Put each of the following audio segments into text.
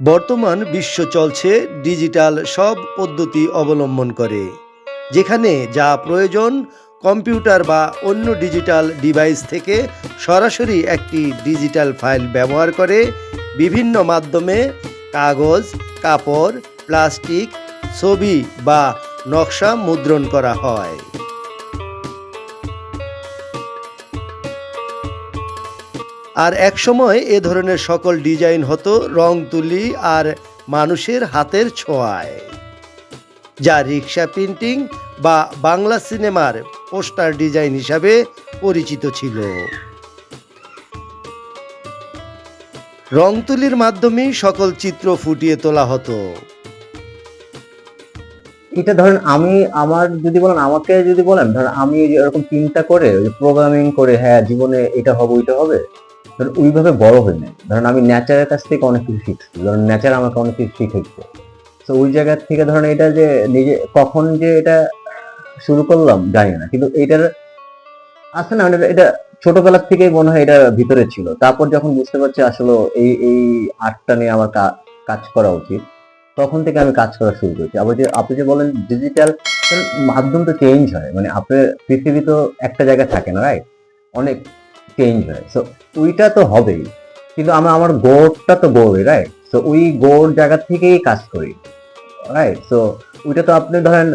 বর্তমান বিশ্ব চলছে ডিজিটাল সব পদ্ধতি অবলম্বন করে, যেখানে যা প্রয়োজন কম্পিউটার বা অন্য ডিজিটাল ডিভাইস থেকে সরাসরি একটি ডিজিটাল ফাইল ব্যবহার করে বিভিন্ন মাধ্যমে কাগজ, কাপড়, প্লাস্টিক, ছবি বা নকশা মুদ্রণ করা হয়। আর একসময় এ ধরনের সকল ডিজাইন হতো রং তুলি আর মানুষের হাতের ছোঁয়ায়। যা রিক্সা প্রিন্টিং বা বাংলা সিনেমার পোস্টার ডিজাইন হিসাবে পরিচিত ছিল। রং তুলির মাধ্যমেই সকল চিত্র ফুটিয়ে তোলা হতো। এটা ধরেন আমি আমার যদি বলেন, আমাকে যদি বলেন, ধরেন আমি এরকম চিন্তা করে প্রোগ্রামিং করে হ্যাঁ জীবনে এটা হবে, ওইটা হবে? ধরেন ওইভাবে বড় হই নাই। ধরেন আমি নেচারের কাছ থেকে অনেক কিছু শিখছি। ধরেন নেচার আমাকে অনেক কিছু শিখেছে তো ওই জায়গা থেকে ধরেন এটা যে নিজে কখন যে এটা শুরু করলাম, জানি না। কিন্তু এটার আছে না মানে এটা ছোটবেলার থেকেই মনে হয় এটা ভিতরে ছিল। তারপর যখন বুঝতে পারছি আসলে এই এই আর্টটা নিয়ে আমার কাজ করা উচিত, তখন থেকে আমি কাজ করা শুরু করেছি। আবার যে আপনি যে বলেন ডিজিটাল মাধ্যম তো চেঞ্জ হয়। মানে আপনার পৃথিবী তো একটা জায়গায় থাকে না রাইট অনেক চেঞ্জ হয়। সো ওইটা তো হবেই। কিন্তু আমি, আমার গোড়টা তো গোড়ে রাইট তো ওই গোড় জায়গা থেকেই কাজ করি। রাইট সো ওইটা তো আপনি ধরেন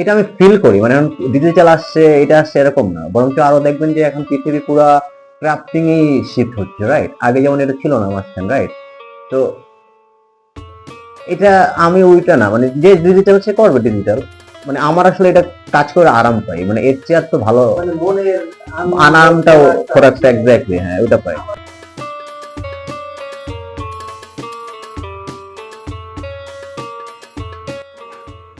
এটা আমি ফিল করি। মানে ডিজিটাল আসছে, এটা আসছে এরকম না। বরঞ্চ আরও দেখবেন যে এখন পৃথিবী পুরা ক্রাফটিং এই শিফট হচ্ছে রাইট আগে যেমন এটা ছিল না মাঝখান রাইট তো এটা আমি ওইটা না। মানে যে ডিজিটাল সে করবে ডিজিটাল মানে আমার আসলে এটা কাজ করে আরাম পাই। মানে এর চেয়ে আর তো ভালো মানে মনের আরামটাও প্রোডাক্টটা এক্স্যাক্টলি হ্যাঁ ওইটা পাই।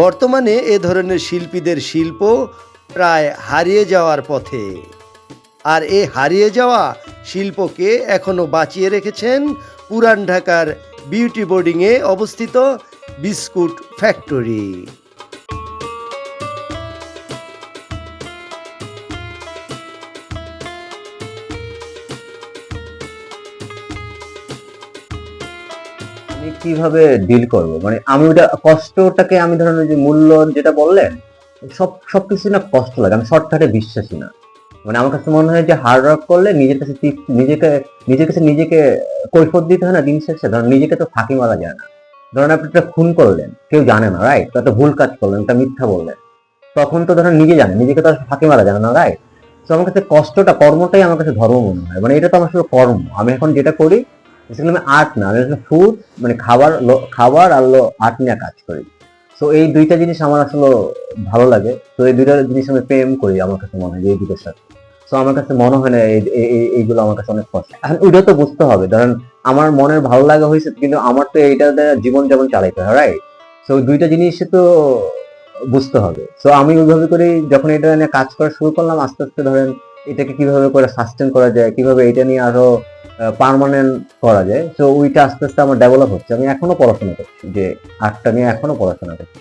বর্তমানে এ ধরনের শিল্পীদের শিল্প প্রায় হারিয়ে যাওয়ার পথে। আর এ হারিয়ে যাওয়া শিল্পকে এখনও বাঁচিয়ে রেখেছেন পুরান ঢাকার বিউটি বোর্ডিংয়ে অবস্থিত বিস্কুট ফ্যাক্টরি। কীভাবে ডিল করব? মানে আমি ওটা কষ্টটাকে আমি ধরেন যে মূল্য যেটা বললেন, সব, সবকিছু না কষ্ট লাগে, আমি শর্টকাটে বিশ্বাসী না। মানে আমার কাছে মনে হয় যে হার্ড ওয়ার্ক করলে নিজের কাছে নিজেকে, নিজের কাছে নিজেকে কৈফত দিতে হয় না দিন শেষে, ধরেন নিজেকে তো ফাঁকি মারা যায় না। ধরেন আপনি একটা খুন করলেন, কেউ জানে না রাইট একটা ভুল কাজ করলেন, একটা মিথ্যা বললেন। তখন তো ধরেন নিজে জানে, নিজেকে তো ফাঁকি মারা যায় না রাইট তো আমার কাছে কষ্টটা, কর্মটাই আমার কাছে ধর্ম মনে হয়। মানে এটা তো আমার শুধু কর্ম। আমি এখন যেটা করি বেসিক্যালি আমি আর্ট না ফুড মানে খাবার খাবার আর আর্ট নিয়ে কাজ করি। তো এই দুইটা জিনিস আমার আসলে ভালো লাগে। তো এই দুইটা জিনিস আমি প্রেম করি আমার কাছে মনে হয়, এই দুটোর সাথে। তো আমার কাছে মনে হয় না এই- এই- এই- এইগুলো আমার কাছে অনেক কষ্ট। এখন ওইটা তো বুঝতে হবে, ধরেন আমার মনের ভালো লাগা হয়েছে, কিন্তু আমার তো এইটা জীবন যেমন চালাইতে হয় রাইট তো দুইটা জিনিস তো বুঝতে হবে। তো আমি ওইভাবে করে যখন এটা নিয়ে কাজ করা শুরু করলাম, আস্তে আস্তে ধরেন এটাকে কীভাবে করে সাস্টেন করা যায়, কীভাবে এটা নিয়ে আরও পার্মানেন্ট করা যায়। তো ওইটা আস্তে আস্তে আমার ডেভেলপ হচ্ছে। আমি এখনও পড়াশোনা করছি যে আর্টটা নিয়ে এখনও পড়াশোনা করছি।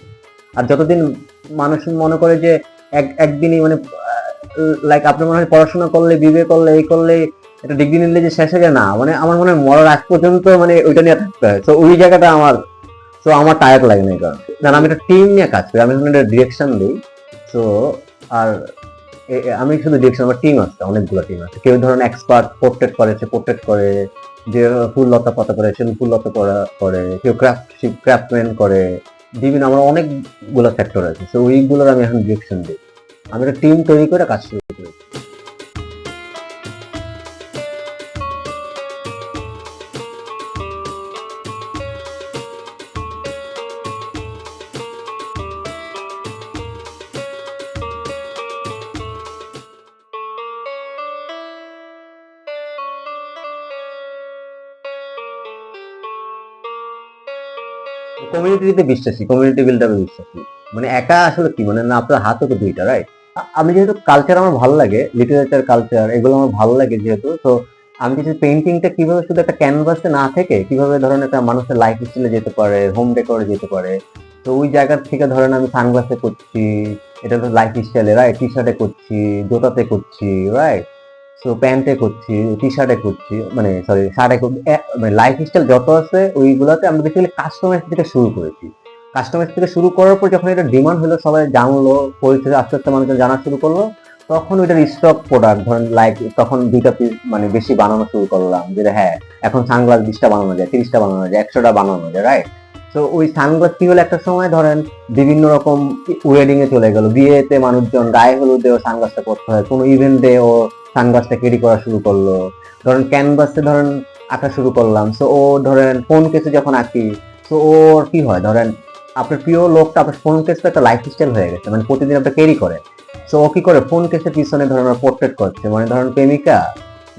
আর যতদিন মানুষ মনে করে যে এক, একদিনই মানে লাইক আপনি মনে হয় পড়াশোনা করলে বিবে করলে এই করলে, একটা ডিগ্রি নিলে যে শেষ হয়ে যায়, না। মানে আমার মনে হয় মরার আগ পর্যন্ত মানে ওইটা নিয়ে থাকতে হয়। তো ওই জায়গাটা আমার তো আমার টায়ার লাগে না এই কারণে। আমি একটা টিম নিয়ে কাজ করি, আমি একটা ডিরেকশন দিই তো আর আমি শুধু দেখছি আমার টিম আছে, অনেকগুলো টিম আছে। কেউ ধরেন এক্সপার্ট পোর্ট্রেট করেছে পোর্ট্রেট করে, যে ফুল লতা পাতা করে, সে ফুল লতা করা করে, কেউ ক্রাফট ক্রাফটম্যান করে, বিভিন্ন আমার অনেকগুলো সেক্টর আছে। তো ওইগুলোর আমি এখন ডিরেকশন দিই। আমি একটা টিম তৈরি করে কাজ শুরু করি কমিউনিটিতে বিশ্বাসী কমিউনিটি বিল্ডারে বিশ্বাসী। মানে একা আসলে কি? মানে না, আপনার হাতও তো দুইটা রাইট আমি যেহেতু কালচার আমার ভালো লাগে লিটারেচার কালচার এগুলো আমার ভালো লাগে যেহেতু, তো আমি কিছু পেন্টিংটা কীভাবে শুধু একটা ক্যানভাসে না থেকে, কীভাবে ধরেন একটা মানুষের লাইফ স্টাইলে যেতে পারে হোম ডেকোরে যেতে পারে, তো ওই জায়গা থেকে ধরেন আমি সানগ্লাসে করছি, এটা তো লাইফ স্টাইলে রাইট টি শার্টে করছি, জোতাতে করছি রাইট সো প্যান্টে করছি টি শার্টে করছি মানে সরি শার্টে মানে লাইফ স্টাইল যত আছে ওইগুলোতে আমরা বেসিক্যালি কাস্টমাইজ থেকে শুরু করেছি। কাস্টমাইজ থেকে শুরু করার পর যখন এটা ডিমান্ড হলো, সবাই জানলো পরিচিত আস্তে আস্তে মানুষজন জানা শুরু করল, তখন ওইটার স্টক প্রোডাক্ট ধরেন লাইক তখন দুইটা পিস মানে বেশি বানানো শুরু করলাম যেটা হ্যাঁ এখন সানগ্লাস বিশটা বানানো যায়, তিরিশটা বানানো যায়, একশোটা বানানো যায় রাইট তো ওই সানগ্লাস কি হলো একটা সময় ধরেন বিভিন্ন রকম ওয়েডিং এ চলে গেল, বিয়েতে মানুষজন গায়ে হলুদেও সানগ্লাসটা করতে হয়, কোনো ইভেন্টে ও সানগ্লাসটা ক্যারি করা শুরু করল। ধরেন ক্যানভাসে ধরেন আঁকা শুরু করলাম। সো ও ধরেন ফোন কেসে যখন আঁকি তো ওর কি হয়? ধরেন আপনার প্রিয় লোকটা আপনার ফোন কেস একটা লাইফ স্টাইল হয়ে গেছে মানে প্রতিদিন আপনার ক্যারি করে। সো ও কি করে? ফোন কেসের পিছনে ধরেন ওর পোর্ট্রেট করছে মানে ধরেন প্রেমিকা,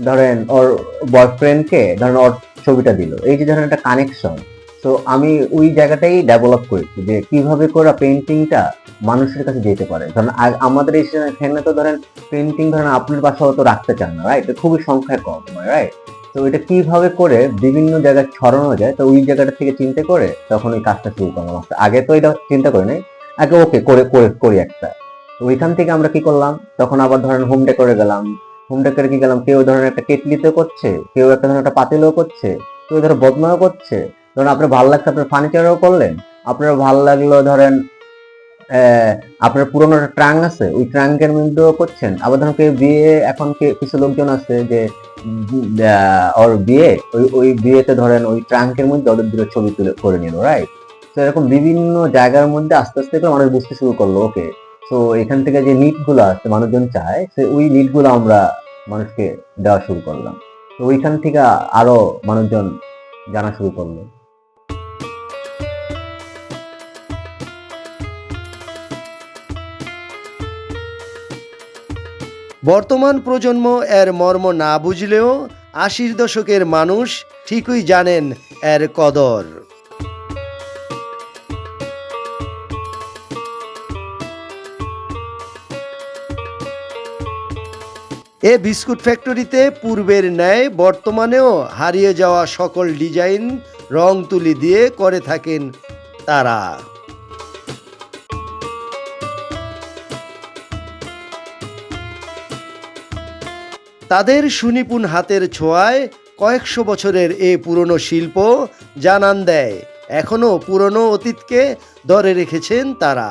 ধরেন ওর বয়ফ্রেন্ডকে ধরেন ওর ছবিটা দিল। এই যে ধরেন একটা কানেকশন তো আমি ওই জায়গাটাই ডেভেলপ করেছি যে কীভাবে করে পেন্টিংটা মানুষের কাছে যেতে পারে। ধরেন আমাদের এখানে তো ধরেন পেন্টিং ধরেন আপনার বাসাও তো রাখতে চান না রাইট খুবই সংখ্যায় কম রাইট তো এটা কীভাবে করে বিভিন্ন জায়গায় ছড়ানো যায়, তো ওই জায়গাটা থেকে চিন্তা করে তখন ওই কাজটা শুরু করলাম। আগে তো এটা চিন্তা করি নাই আগে ওকে করে করে, করি একটা। তো ওইখান থেকে আমরা কি করলাম? তখন আবার ধরেন হোম ডেকোরে গেলাম। হোম ডেকোরে কি গেলাম? কেউ ধরেন একটা কেটলিতে করছে, কেউ একটা ধরেন একটা পাতিলও করছে, কেউ ধরো বদনাও করছে। ধরেন আপনার ভালো লাগছে, আপনার ফার্নিচারও করলেন, আপনার ভালো লাগল, ধরেন আপনার পুরোনো ট্রাং আছে, ওই ট্রাঙ্কের মধ্যেও করছেন। আবার ধরুন কেউ বিয়ে, এখন কিছু লোকজন আছে যে ওর বিয়ে, ওই ওই বিয়েতে ধরেন ওই ট্রাঙ্কের মধ্যে ওদের দুটো ছবি তুলে, করে নিল রাইট তো এরকম বিভিন্ন জায়গার মধ্যে আস্তে আস্তে করে মানুষ বুঝতে শুরু করল ওকে তো এখান থেকে যে নিটগুলো আছে মানুষজন চায়, সে ওই নিটগুলো আমরা মানুষকে দেওয়া শুরু করলাম। তো ওইখান থেকে আরও মানুষজন জানা শুরু করল। বর্তমান প্রজন্ম এর মর্ম না বুঝলেও আশির দশকের মানুষ ঠিকই জানেন এর কদর। এ বিস্কুট ফ্যাক্টরিতে পূর্বের ন্যায় বর্তমানেও হারিয়ে যাওয়া সকল ডিজাইন রং তুলি দিয়ে করে থাকেন তারা। তাদের সুনিপুণ হাতের ছোঁয়ায় কয়েকশো বছরের এ পুরনো শিল্প জানান দেয়। এখনও পুরনো অতীতকে ধরে রেখেছেন তারা।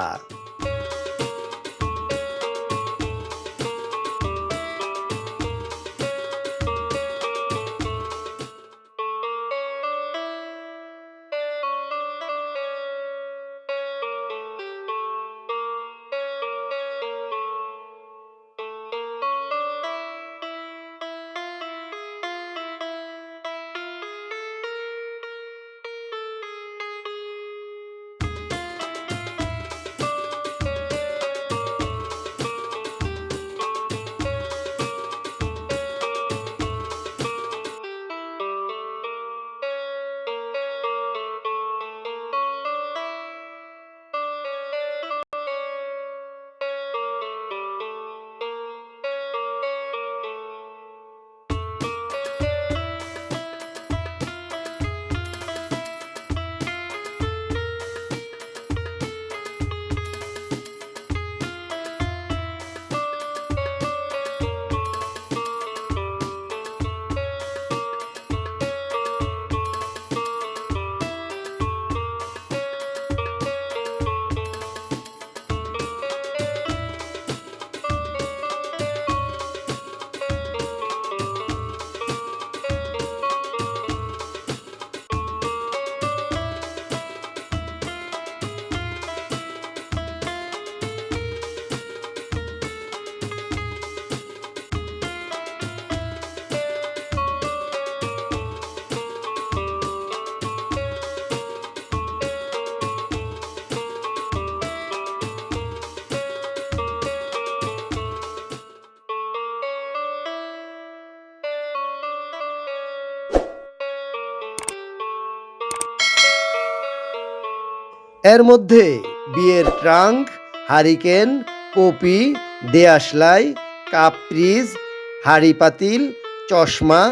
এর মধ্যে বিয়ের ট্রাঙ্ক, হারিকেন, কপি, দেয়াশলাই, কাপ্রিজ হাড়ি পাতিল চশমা,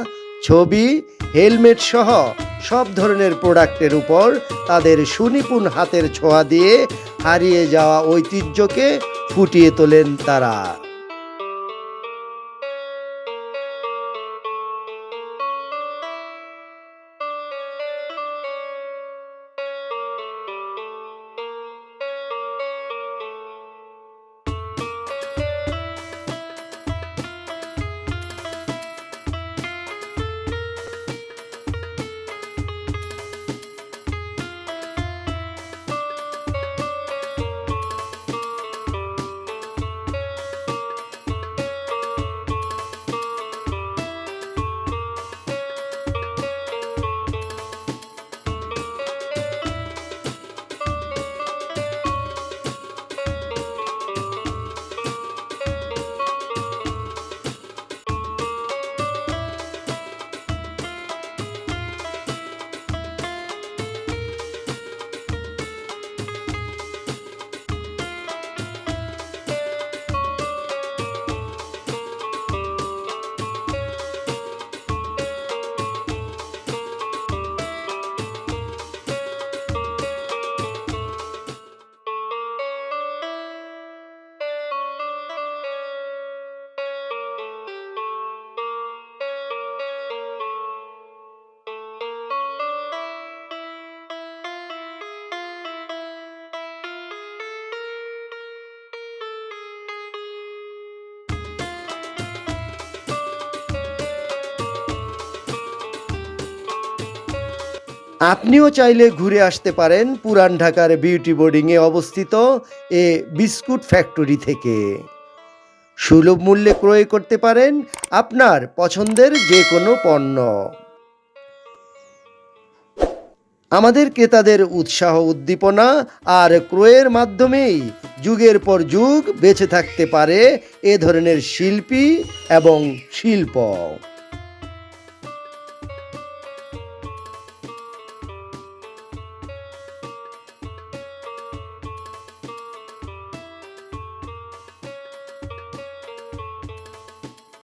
ছবি, হেলমেট সহ সব ধরনের প্রোডাক্টের উপর তাদের সুনিপুণ হাতের ছোঁয়া দিয়ে হারিয়ে যাওয়া ঐতিহ্যকে ফুটিয়ে তোলেন তারা। আপনিও চাইলে ঘুরে আসতে পারেন পুরান ঢাকার বিউটি বোর্ডিংয়ে অবস্থিত এ বিস্কুট ফ্যাক্টরি থেকে। সুলভ মূল্যে ক্রয় করতে পারেন আপনার পছন্দের যে কোনো পণ্য। আমাদের ক্রেতাদের উৎসাহ উদ্দীপনা আর ক্রয়ের মাধ্যমেই যুগের পর যুগ বেঁচে থাকতে পারে এ ধরনের শিল্পী এবং শিল্প।